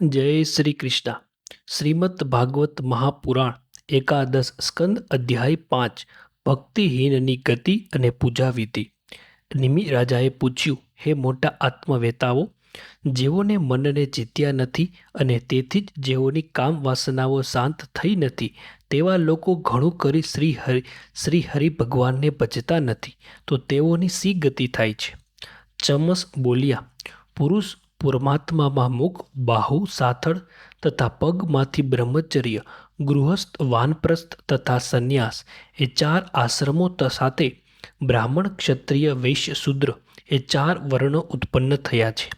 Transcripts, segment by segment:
જય શ્રી કૃષ્ણ. શ્રીમદ ભાગવત મહાપુરાણ, એકાદશ સ્કંદ અધ્યાય પાંચ, ભક્તિહીનની ગતિ અને પૂજા વિધિ. નિમિ રાજાએ પૂછ્યું, હે મોટા આત્મવેતાઓ, જેઓને મનને જીત્યા નથી અને તેથી જ જેઓની કામ વાસનાઓ શાંત થઈ નથી, તેવા લોકો ઘણું કરી શ્રી હરિ શ્રી હરિ ભગવાનને ભજતા નથી, તો તેઓની સી ગતિ થાય છે? ચમસ બોલ્યા, પુરુષ પરમાત્મામાં મુખ, બાહુ, સાથળ તથા પગમાંથી બ્રહ્મચર્ય, ગૃહસ્થ, વાનપ્રસ્થ તથા સંન્યાસ એ ચાર આશ્રમો સાથે બ્રાહ્મણ, ક્ષત્રિય, વૈશ્ય, શુદ્ર એ ચાર વર્ણો ઉત્પન્ન થયા છે.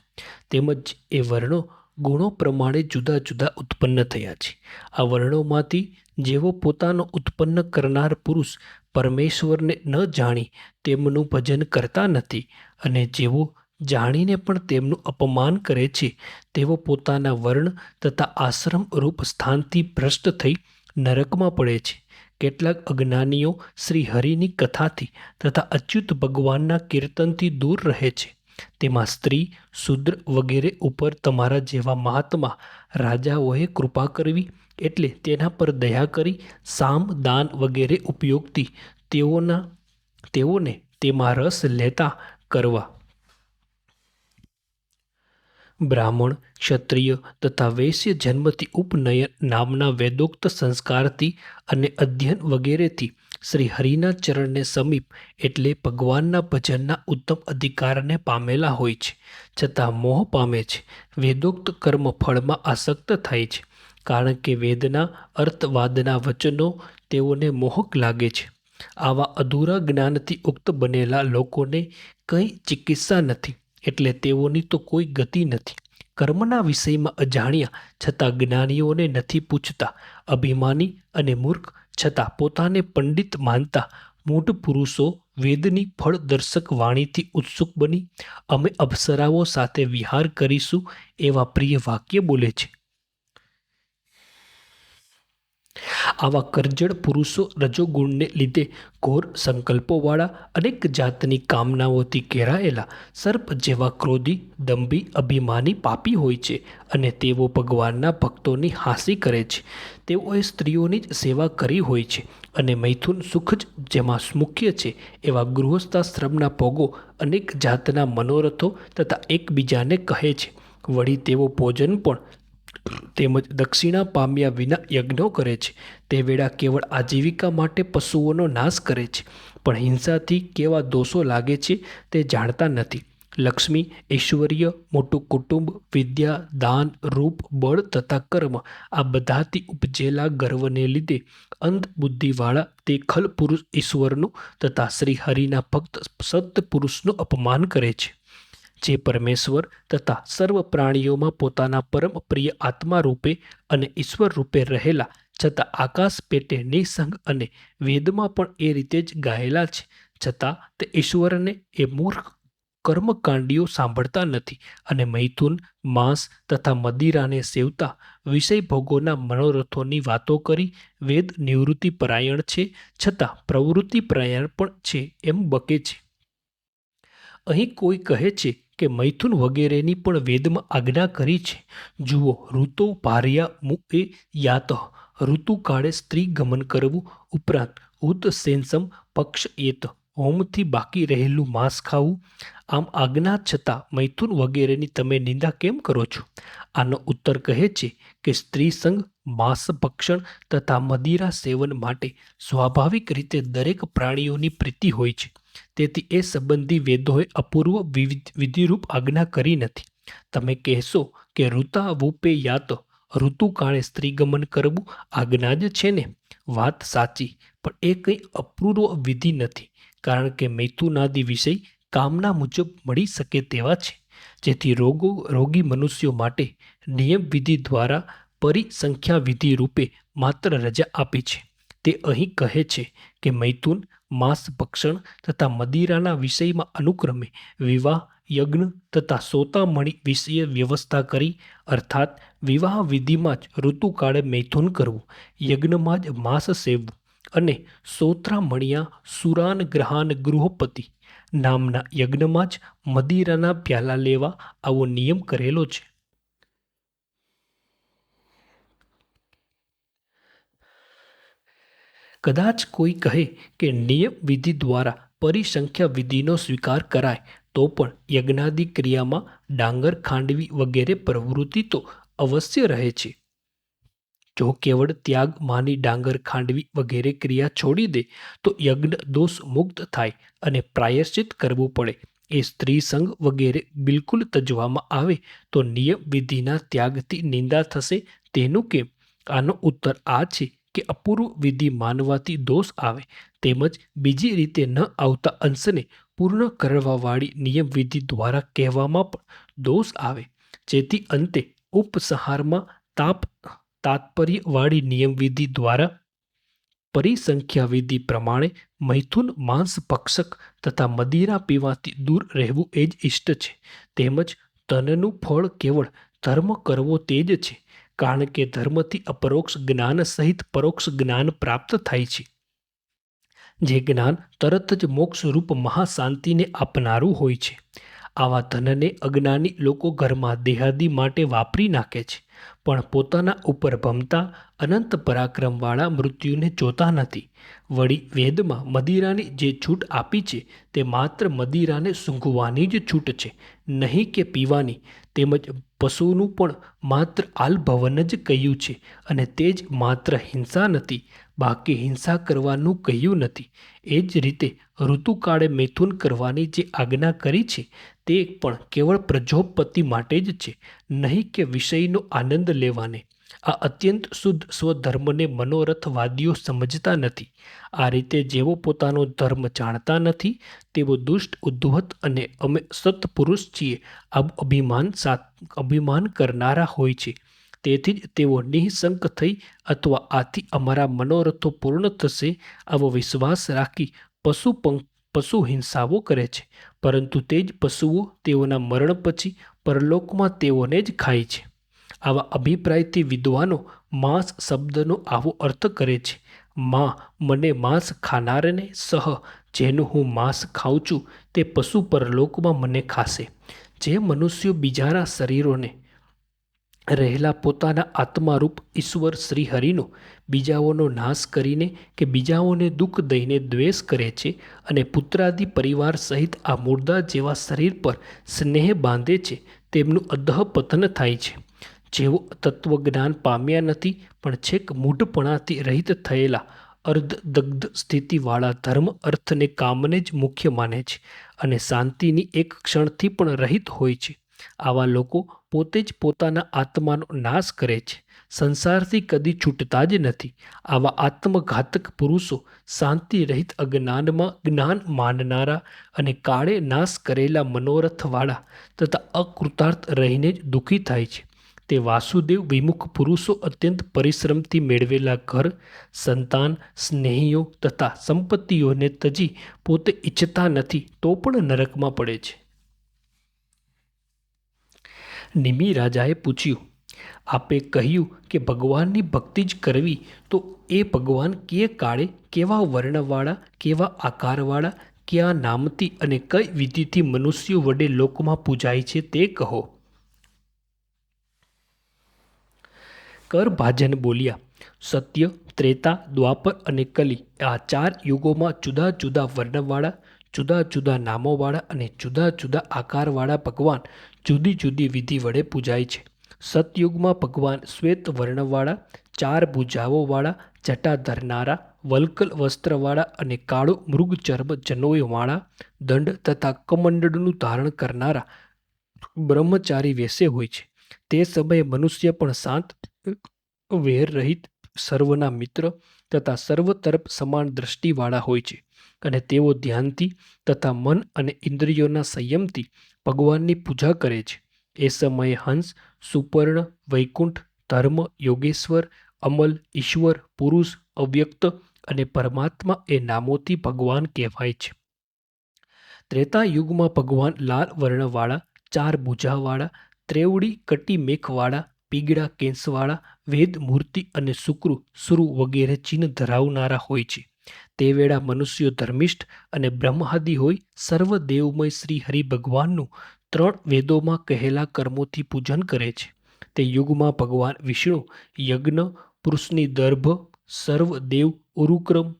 તેમજ એ વર્ણો ગુણો પ્રમાણે જુદા જુદા ઉત્પન્ન થયા છે. આ વર્ણોમાંથી જેવો પોતાનો ઉત્પન્ન કરનાર પુરુષ પરમેશ્વરને ન જાણી તેમનું ભજન કરતા નથી અને જેવો જાણીને પણ તેમનું અપમાન કરે છે. તેઓ પોતાના વર્ણ તથા આશ્રમ રૂપ સ્થાનથી ભ્રષ્ટ થઈ નરકમાં પડે છે. કેટલાક અજ્ઞાનીઓ શ્રી હરિની કથાથી તથા અચ્યુત ભગવાનના કીર્તનથી દૂર રહે છે. તેમાં સ્ત્રી, શૂદ્ર વગેરે ઉપર તમારા જેવા મહાત્મા રાજાઓએ કૃપા કરવી એટલે તેના પર દયા કરી, સામ, દાન વગેરે ઉપયોગથી તેઓના, તેઓને તેમાં રસ લેતા કરવા. બ્રાહ્મણ, ક્ષત્રિય તથા વૈશ્ય જન્મથી ઉપનયન નામના વેદોક્ત સંસ્કારથી અને અધ્યયન વગેરેથી શ્રી હરિના ચરણને સમીપ એટલે ભગવાનના ભજનના ઉત્તમ અધિકારને પામેલા હોય છે. છતાં મોહ પામે છે. વેદોક્ત કર્મ ફળમાં આસક્ત થાય છે. કારણ કે વેદના, અર્થવાદના વચનો તેઓને મોહક લાગે છે. આવા અધૂરા જ્ઞાનથી ઉક્ત બનેલા લોકોને કંઈ ચિકિત્સા નથી. એટલે તેઓની તો કોઈ ગતિ નથી. કર્મના વિષયમાં અજાણ્યા છતાં જ્ઞાનીઓને નથી પૂછતા. અભિમાની અને મૂર્ખ છતાં પોતાને પંડિત માનતા. મૂઢ પુરુષો વેદની ફળદર્શક વાણીથી ઉત્સુક બની. અમે અપ્સરાઓ સાથે વિહાર કરીશું એવા પ્રિય વાક્ય બોલે છે. આવા કરજણ પુરુષો રજોગુણને લીધે ઘોર સંકલ્પોવાળા અનેક જાતની કામનાઓથી ઘેરાયેલા, સર્પ જેવા ક્રોધી, દંભી, અભિમાની પાપી હોય છે અને તેઓ ભગવાનના ભક્તોની હાંસી કરે છે. તેઓએ સ્ત્રીઓની જ સેવા કરી હોય છે અને મૈથુન સુખ જ જેમાં મુખ્ય છે એવા ગૃહસ્થાશ્રમના ભોગો અનેક જાતના મનોરથો તથા એકબીજાને કહે છે. વળી તેઓ ભોજન પણ તેમજ દક્ષિણા પામ્યા વિના યજ્ઞો કરે છે. તે વેળા કેવળ આજીવિકા માટે પશુઓનો નાશ કરે છે, પણ હિંસાથી કેવા દોષો લાગે છે તે જાણતા નથી. લક્ષ્મી, ઐશ્વર્ય, મોટું કુટુંબ, વિદ્યા, દાન, રૂપ, બળ તથા કર્મ આ બધાથી ઉપજેલા ગર્વને લીધે અંધ બુદ્ધિવાળા તે ખલ પુરુષ ઈશ્વરનું તથા શ્રી હરિના ભક્ત સત્ય પુરુષનું અપમાન કરે છે. જે પરમેશ્વર તથા સર્વ પ્રાણીઓમાં પોતાના પરમ પ્રિય આત્મા રૂપે અને ઈશ્વર રૂપે રહેલા છતાં આકાશ પેટે નિસંગ અને વેદમાં પણ એ રીતે જ ગાયેલા છે. છતાં તે ઈશ્વરને એ મૂર્ખ કર્મકાંડીઓ સાંભળતા નથી અને મૈથુન, માંસ તથા મદિરાને સેવતા વિષય ભોગોના મનોરથોની વાતો કરી વેદ નિવૃત્તિ પરાયણ છે છતાં પ્રવૃત્તિ પરાયણ પણ છે એમ બકે છે. અહીં કોઈ કહે છે કે મૈથુન વગેરેની પણ વેદમાં આજ્ઞા કરી છે. જુઓ, ઋતુ ભાર્યા મુએ યાત. ઋતુકાળે સ્ત્રી ગમન કરવું ઉપરાંત ઉત સેન્સમ પક્ષ એત. હોમથી બાકી રહેલું માંસ ખાવું. આમ આજ્ઞા છતાં મૈથુન વગેરેની તમે નિંદા કેમ કરો છો? આનો ઉત્તર કહે છે કે સ્ત્રી સંગ માંસ ભક્ષણ તથા મદિરા સેવન માટે સ્વાભાવિક રીતે દરેક પ્રાણીઓની પ્રીતિ હોય છે. તેથી એ સંબંધી વેદોએ અપૂર્વ વિધિરૂપ આજ્ઞા કરી નથી. તમે કહેશો કે ઋતા વૂપે યાત ઋતુકાળે સ્ત્રીગમન કરવું આજ્ઞા જ છે ને? વાત સાચી, પણ એ કંઈ અપૂર્વ વિધિ નથી, કારણ કે મૈથુનાદિ વિષય કામના મુજબ મળી શકે તેવા છે. જેથી રોગો, રોગી મનુષ્યો માટે નિયમ વિધિ દ્વારા પરિસંખ્યા વિધિ રૂપે માત્ર રજા આપી છે. તે અહીં કહે છે કે મૈથુન માંસ ભક્ષણ તથા મદિરાના વિષયમાં અનુક્રમે વિવાહ, યજ્ઞ તથા સોતામણી વિષય વ્યવસ્થા કરી, અર્થાત વિવાહ વિધિમાં જ ઋતુકાળે મૈથુન કરવું, યજ્ઞમાં જ માંસ સેવવું અને સોત્રામણિયા સુરાન ગ્રહાન ગૃહપતિ નામના યજ્ઞમાં જ મદિરાના પ્યાલા લેવા આવો નિયમ કરેલો છે. કદાચ કોઈ કહે કે નિયમ વિધિ દ્વારા પરિસંખ્યા વિધિનો સ્વીકાર કરાય, તો પણ યજ્ઞાદિ ક્રિયામાં ડાંગર ખાંડવી વગેરે પ્રવૃત્તિ તો અવશ્ય રહે છે. જો કેવળ ત્યાગ માની ડાંગર ખાંડવી વગેરે ક્રિયા છોડી દે, તો યજ્ઞ દોષ મુક્ત થાય અને પ્રાયશ્ચિત કરવું પડે. એ સ્ત્રી સંગ વગેરે બિલકુલ તજવામાં આવે, તો નિયમ વિધિના ત્યાગથી નિંદા થશે. તેનું કેમ? આનો ઉત્તર આ છે કે અપૂર્વ વિધિ માનવાથી દોષ આવે, તેમજ બીજી રીતે ન આવતા અંશને પૂર્ણ કરવાવાળી નિયમ વિધિ દ્વારા કહેવામાં પણ દોષ આવે. જેથી અંતે ઉપસંહારમાં તાપ, તાત્પર્યવાળી નિયમવિધિ દ્વારા પરિસંખ્યા વિધિ પ્રમાણે મૈથુન, માંસ ભક્ષક તથા મદિરા પીવાથી દૂર રહેવું એ જ ઇષ્ટ છે. તેમજ તનનું ફળ કેવળ ધર્મ કરવો તે જ છે. કારણ કે ધર્મથી અપરોક્ષ જ્ઞાન સહિત પરોક્ષ જ્ઞાન પ્રાપ્ત થાય છે. જે જ્ઞાન તરત જ મોક્ષરૂપ મહાશાંતિને આપનારું હોય છે. આવા ધનને અજ્ઞાની લોકો ઘરમાં દેહાદી માટે વાપરી નાખે છે. પણ પોતાના ઉપર ભમતા અનંત પરાક્રમવાળા મૃત્યુને જોતા નથી. વળી વેદમાં મદિરાની જે છૂટ આપી છે તે માત્ર મદિરાને સૂંઘવાની જ છૂટ છે, નહીં કે પીવાની. તેમજ પશુનું પણ માત્ર આલભવન જ કહ્યું છે અને તે જ માત્ર હિંસા નથી, બાકી હિંસા કરવાનું કહ્યું નથી. એ જ રીતે ઋતુકાળે મૈથુન કરવાની જે આજ્ઞા કરી છે તે પણ કેવળ પ્રજોપતિ માટે જ છે, નહીં કે વિષયનો આનંદ લેવાને. આ અત્યંત શુદ્ધ સ્વધર્મને મનોરથવાદીઓ સમજતા નથી. આ રીતે જેવો પોતાનો ધર્મ જાણતા નથી તેવો દુષ્ટ, ઉદ્ધવત અને અમે સત્પુરુષ છીએ આ અભિમાન સાથ અભિમાન કરનારા હોય છે. તેથી જ તેઓ નિઃશંક થઈ અથવા આથી અમારા મનોરથો પૂર્ણ થશે આવો વિશ્વાસ રાખી પશુ પંખ પશુ હિંસાઓ કરે છે. પરંતુ તે જ પશુઓ તેઓના મરણ પછી પરલોકમાં તેઓને જ ખાય છે. આવા અભિપ્રાયથી વિદ્વાનો માંસ શબ્દનો આવો અર્થ કરે છે. માં, મને માંસ ખાનારને સહ, જેનું હું માંસ ખાઉં છું, તે પશુ પરલોકમાં મને ખાશે. જે મનુષ્યો બીજાના શરીરોને રહેલા પોતાના આત્મારૂપ ઈશ્વર શ્રી હરિનો બીજાઓનો નાશ કરીને કે બીજાઓને દુઃખ દઈને દ્વેષ કરે છે અને પુત્રાદિ પરિવાર સહિત આ મુર્દા જેવા શરીર પર સ્નેહ બાંધે છે, તેમનું અધઃપતન થાય છે. જેઓ તત્વજ્ઞાન પામ્યા નથી, પણ છેક મૂઢપણાથી રહિત થયેલા અર્ધદગ્ધ સ્થિતિવાળા ધર્મ અર્થને કામને જ મુખ્ય માને છે અને શાંતિની એક ક્ષણથી પણ રહિત હોય છે. આવા લોકો પોતે જ પોતાના આત્માનો નાશ કરે છે. સંસારથી કદી છૂટતા જ નથી. આવા આત્મઘાતક પુરુષો શાંતિ રહિત અજ્ઞાનમાં જ્ઞાન માનનારા અને કાળે નાશ કરેલા મનોરથવાળા તથા અકૃતાર્થ રહીને જ દુઃખી થાય છે. તે વાસુદેવ વિમુખ પુરુષો અત્યંત પરિશ્રમથી મેળવેલા ઘર, સંતાન, સ્નેહીઓ તથા સંપત્તિઓને તજી પોતે ઈચ્છતા નથી તો પણ નરકમાં પડે છે. નિમિ રાજાએ પૂછ્યું, આપે કહ્યું કે ભગવાનની ભક્તિ જ કરવી, તો એ ભગવાન કે કાળે કેવા વર્ણવાળા, કેવા આકારવાળા, કયા નામથી અને કઈ વિધિથી મનુષ્યો વડે લોકમાં પૂજાય છે તે કહો. કરભાજન બોલ્યા, સત્ય, ત્રેતા, દ્વાપર અને કલી આ ચાર યુગોમાં જુદા જુદા વર્ણવાળા જુદા જુદા નામોવાળા અને જુદા જુદા આકારવાળા ભગવાન જુદી જુદી વિધિ વડે પૂજાય છે. સતયુગમાં ભગવાન શ્વેત વર્ણવાળા, ચાર ભુજાઓવાળા, જટા ધરનારા, વલ્કલ વસ્ત્રવાળા અને કાળો મૃગચર્મ જનોયવાળા, દંડ તથા કમંડળનું ધારણ કરનારા બ્રહ્મચારી વેશે હોય છે. તે સમયે મનુષ્ય પણ શાંત વેર રહિત સર્વના મિત્ર તથા સર્વ તરફ સમાન દ્રષ્ટિવાળા હોય છે. અને તેઓ ધ્યાનથી તથા મન અને ઇન્દ્રિયોના સંયમથી ભગવાનની પૂજા કરે છે. એ સમયે હંસ, સુપર્ણ, વૈકુંઠ, ધર્મ, યોગેશ્વર, અમલ, ઈશ્વર, પુરુષ, અવ્યક્ત અને પરમાત્મા એ નામોથી ભગવાન કહેવાય છે. ત્રેતા યુગમાં ભગવાન લાલ વર્ણવાળા, ચાર ભુજાવાળા, ત્રેવડી કટી મેખવાળા પીગળા કેંસવાળા, વેદ મૂર્તિ અને શુક્રુ, સુરુ વગેરે ચિહ્ન ધરાવનારા હોય છે. તે વેળા મનુષ્યો ધર્મિષ્ઠ અને બ્રહ્માદિ હોય સર્વ દેવમય શ્રી હરિ ભગવાનનું ત્રણ વેદોમાં કહેલા કર્મોથી પૂજન કરે છે. તે યુગમાં ભગવાન વિષ્ણુ, યજ્ઞ, પુરુષની દર્ભ, સર્વ દેવ, ઉરુક્રમ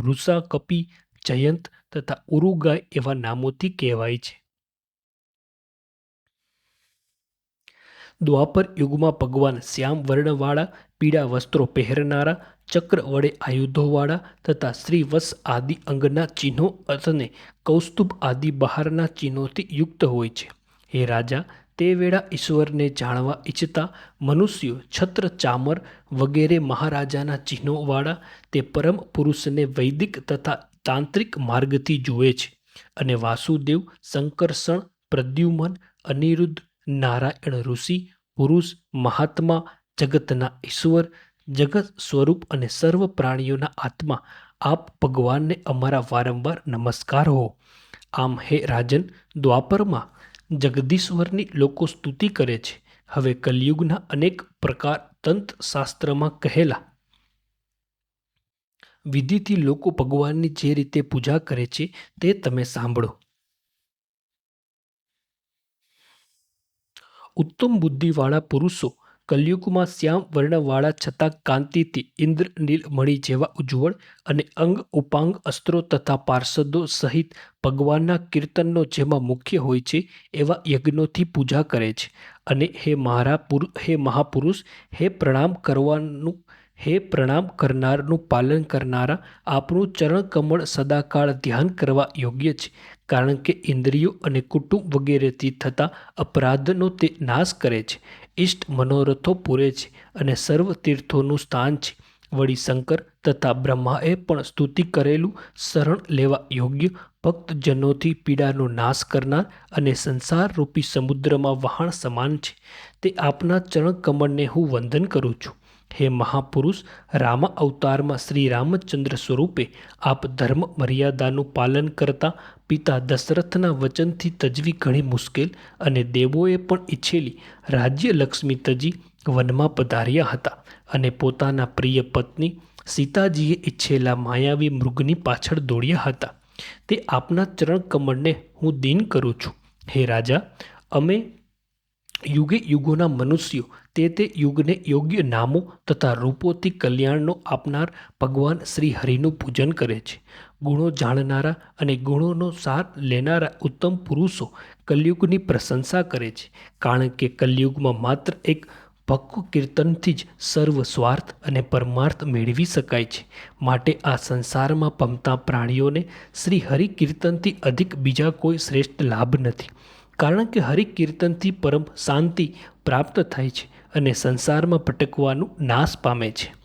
ઋષા કપી જયંત તથા ઉરુગાય એવા નામોથી કહેવાય છે. દ્વાપર યુગમાં ભગવાન શ્યામ વર્ણવાળા પીળા વસ્ત્રો પહેરનારા ચક્ર વડે આયુધોવાળા તથા શ્રીવત્સ આદિ અંગના ચિહ્નો અને કૌસ્તુભ આદિ બહારના ચિહ્નોથી યુક્ત હોય છે. હે રાજા, તે વેળા ઈશ્વરને જાણવા ઈચ્છતા મનુષ્યો છત્ર ચામર વગેરે મહારાજાના ચિહ્નોવાળા તે પરમ પુરુષને વૈદિક તથા તાંત્રિક માર્ગથી જુએ છે અને વાસુદેવ, શંકરસણ, પ્રદ્યુમન, અનિરુદ્ધ, નારાયણ ઋષિ, પુરુષ, મહાત્મા, જગતના ઈશ્વર જગત, સ્વરૂપ અને સર્વ પ્રાણીઓના આત્મા, આપ ભગવાનને અમારા વારંવાર નમસ્કાર હો. આમ હે રાજન, દ્વાપરમાં જગદીશ્વરની લોકો સ્તુતિ કરે છે. હવે કલયુગના અનેક પ્રકાર તંત્ર શાસ્ત્રમાં કહેલા. વિધિથી લોકો ભગવાનની જે રીતે પૂજા કરે છે, તે તમે સાંભળો. ઉત્તમ બુદ્ધિવાળા પુરુષો કલયુગમાં શ્યામ વર્ણવાળા છતાં કાંતિથી ઇન્દ્ર નીલમણિ જેવા ઉજ્જવળ અને અંગ, ઉપાંગ, અસ્ત્રો તથા પાર્ષદો સહિત ભગવાનના કીર્તનનો જેમાં મુખ્ય હોય છે એવા યજ્ઞોથી પૂજા કરે છે. અને હે મહારાપુર, હે મહાપુરુષ, હે પ્રણામ કરવાનું, હે પ્રણામ કરનારનું પાલન કરનારા આપણું ચરણ કમળ સદાકાળ ધ્યાન કરવા યોગ્ય છે, કારણ કે ઇન્દ્રિયો અને કુટુંબ વગેરેથી થતા અપરાધનો તે નાશ કરે છે. ઇષ્ટ મનોરથો પૂરે છે અને સર્વ તીર્થોનું સ્થાન છે. વળી શંકર તથા બ્રહ્માએ પણ સ્તુતિ કરેલું શરણ લેવા યોગ્ય ભક્તજનોથી પીડાનો નાશ કરનાર અને સંસાર રૂપી સમુદ્રમાં વહાણ સમાન છે. તે આપના ચરણ કમળને હું વંદન કરું છું. હે મહાપુરુષ, રામા અવતારમાં શ્રી રામચંદ્ર સ્વરૂપે આપ ધર્મ મર્યાદાનું પાલન કરતા પિતા દશરથના વચનથી તજવી ઘણી મુશ્કેલ અને દેવોએ પણ ઈચ્છેલી રાજ્ય લક્ષ્મી તજી વનમાં પધાર્યા હતા અને પોતાના પ્રિય પત્ની સીતાજીએ ઈચ્છેલા માયાવી મૃગની પાછળ દોડ્યા હતા. તે આપના ચરણ કમળને હું દીન કરું છું. હે રાજા, અમે યુગે યુગોના મનુષ્યો, તે તે યુગને યોગ્ય નામો તથા રૂપોથી કલ્યાણનો આપનાર ભગવાન શ્રી હરિનું પૂજન કરે છે. ગુણો જાણનારા અને ગુણોનો સાર લેનારા ઉત્તમ પુરુષો કલયુગની પ્રશંસા કરે છે. કારણ કે કલયુગમાં માત્ર એક ભક્વ કીર્તનથી જ સર્વ સ્વાર્થ અને પરમાર્થ મેળવી શકાય છે. માટે આ સંસારમાં પમતા પ્રાણીઓને શ્રી હરિ કીર્તનથી અધિક બીજા કોઈ શ્રેષ્ઠ લાભ નથી. કારણ કે હરિ કીર્તનથી પરમ શાંતિ પ્રાપ્ત થાય છે અને સંસારમાં ભટકવાનું નાશ પામે છે.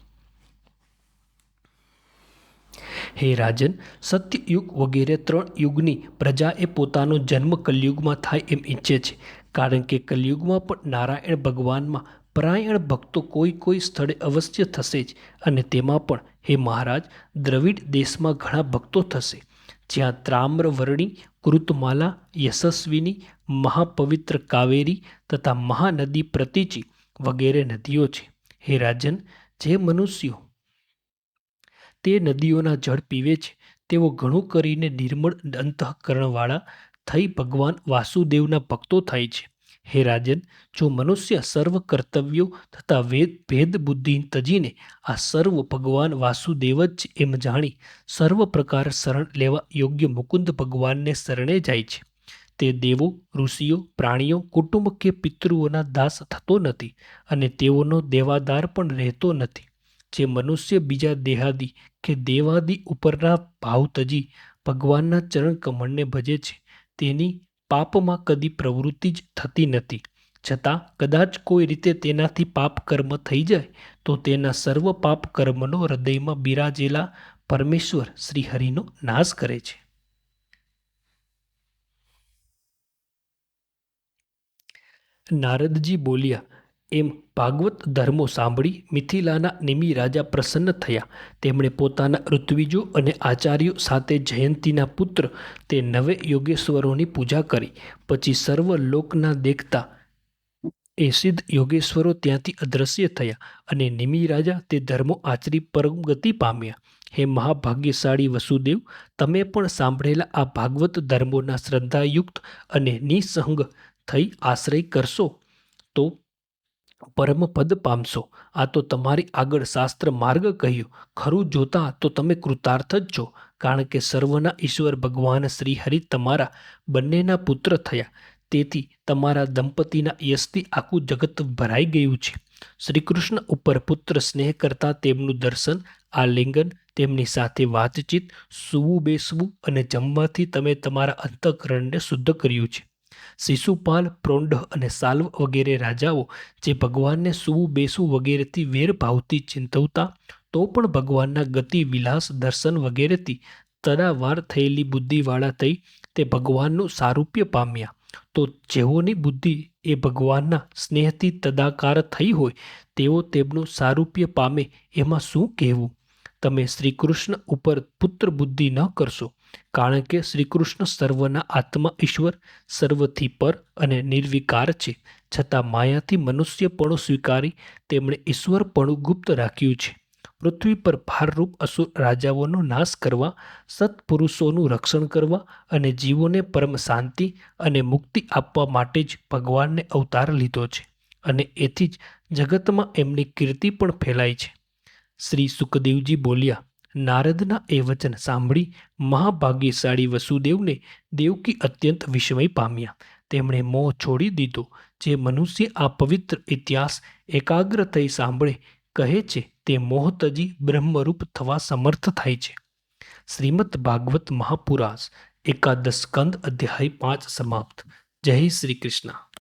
હે રાજન, સત્યયુગ વગેરે ત્રણ યુગની પ્રજાએ પોતાનો જન્મ કલયુગમાં થાય એમ ઈચ્છે છે. કારણ કે કલયુગમાં પણ નારાયણ ભગવાનમાં પરાયણ ભક્તો કોઈ કોઈ સ્થળે અવશ્ય થશે જ અને તેમાં પણ, હે મહારાજ, દ્રવિડ દેશમાં ઘણા ભક્તો થશે. જ્યાં ત્રામ્રવર્ણી, કૃતમાલા, યશસ્વીની, મહાપવિત્ર કાવેરી તથા મહાનદી પ્રતિચી વગેરે નદીઓ છે. હે રાજન, જે મનુષ્યો તે નદીઓના જળ પીવે છે. તેઓ ઘણું કરીને નિર્મળ અંતઃકરણવાળા થઈ ભગવાન વાસુદેવના ભક્તો થાય છે. હે રાજન, જો મનુષ્ય સર્વ કર્તવ્યો તથા વેદ ભેદ બુદ્ધિ તજીને આ સર્વ ભગવાન વાસુદેવ જ એમ જાણી સર્વ પ્રકાર શરણ લેવા યોગ્ય મુકુંદ ભગવાનને શરણે જાય છે. તે દેવો, ઋષિઓ, પ્રાણીઓ, કુટુંબ કે પિતૃઓના દાસ થતો નથી અને તેઓનો દેવાદાર પણ રહેતો નથી. જે મનુષ્ય બીજા દેહાદી કે દેવાદી ઉપરના ભાવ તજી ભગવાનના ચરણ કમળને ભજે છે, તેની પાપમાં કદી પ્રવૃત્તિ જ થતી નથી. છતાં કદાચ કોઈ રીતે તેનાથી પાપ કર્મ થઈ જાય, તો તેના સર્વ પાપ કર્મનો હૃદયમાં બિરાજેલા પરમેશ્વર શ્રીહરિનો નાશ કરે છે. નારદજી બોલ્યા એમ ભાગવત ધર્મો સાંભળી મિથિલાના નિમિ રાજા પ્રસન્ન થયા. તેમણે પોતાના ઋત્વિજો અને આચાર્યો સાથે જયંતીના પુત્ર તે નવે યોગેશ્વરોની પૂજા કરી. પછી સર્વ લોકના દેખતા એ સિદ્ધ યોગેશ્વરો ત્યાંથી અદ્રશ્ય થયા અને નિમિ રાજા તે ધર્મો આચરી પરમગતિ પામ્યા. હે મહાભાગ્યશાળી વસુદેવ, તમે પણ સાંભળેલા આ ભાગવત ધર્મોના શ્રદ્ધાયુક્ત અને નિસંગ થઈ આશ્રય કરશો. પરમપદ પામશો. આ તો તમારી આગળ શાસ્ત્ર માર્ગ કહ્યું. ખરું જોતા તો તમે કૃતાર્થ જ છો, કારણ કે સર્વના ઈશ્વર ભગવાન શ્રી હરિ તમારા બંનેના પુત્ર થયા. તેથી તમારા દંપતીના યશથી આખું જગત ભરાઈ ગયું છે. શ્રી કૃષ્ણ ઉપર પુત્ર સ્નેહ કરતા તેમનું દર્શન, આલિંગન, તેમની સાથે વાતચીત, સૂવું બેસવું અને જમવાથી તમે તમારા અંતઃકરણને શુદ્ધ કર્યું છે. શિશુપાલ પ્રોંઢ અને સાલ્વ વગેરે રાજાઓ જે ભગવાનને સૂવું, બેસવું વગેરેથી વેરભાવથી ચિંતવતા, તો પણ ભગવાનના ગતિ, વિલાસ, દર્શન વગેરેથી તડાવાર થયેલી બુદ્ધિવાળા થઈ તે ભગવાનનું સારૂપ્ય પામ્યા. તો જેઓની બુદ્ધિ એ ભગવાનના સ્નેહથી તદાકાર થઈ હોય, તેઓ તેમનું સારૂપ્ય પામે એમાં શું કહેવું? તમે શ્રી કૃષ્ણ ઉપર પુત્ર બુદ્ધિ ન કરશો. કારણ કે શ્રી કૃષ્ણ સર્વના આત્મા ઈશ્વર, સર્વથી પર અને નિર્વિકાર છે. છતાં માયાથી મનુષ્યપણું સ્વીકારી તેમણે ઈશ્વરપણું ગુપ્ત રાખ્યું છે. પૃથ્વી પર ભારરૂપ અસુર રાજાઓનો નાશ કરવા, સત્પુરુષોનું રક્ષણ કરવા અને જીવોને પરમ શાંતિ અને મુક્તિ આપવા માટે જ ભગવાનને અવતાર લીધો છે અને એથી જ જગતમાં એમની કીર્તિ પણ ફેલાય છે. શ્રી સુખદેવજી બોલ્યા નારદના એ વચન સાંભળી મહાભાગ્યશાળી વસુદેવને દેવકી અત્યંત વિસ્મય પામ્યા. તેમણે મોહ છોડી દીધો, જે મનુષ્ય આ પવિત્ર ઇતિહાસ એકાગ્ર થઈ સાંભળે, કહે છે, તે મોહ તજી બ્રહ્મરૂપ થવા સમર્થ થાય છે. શ્રીમદ ભાગવત મહાપુરાસ એકાદશ સ્કંદ અધ્યાય પાંચ સમાપ્ત. જય શ્રી કૃષ્ણ.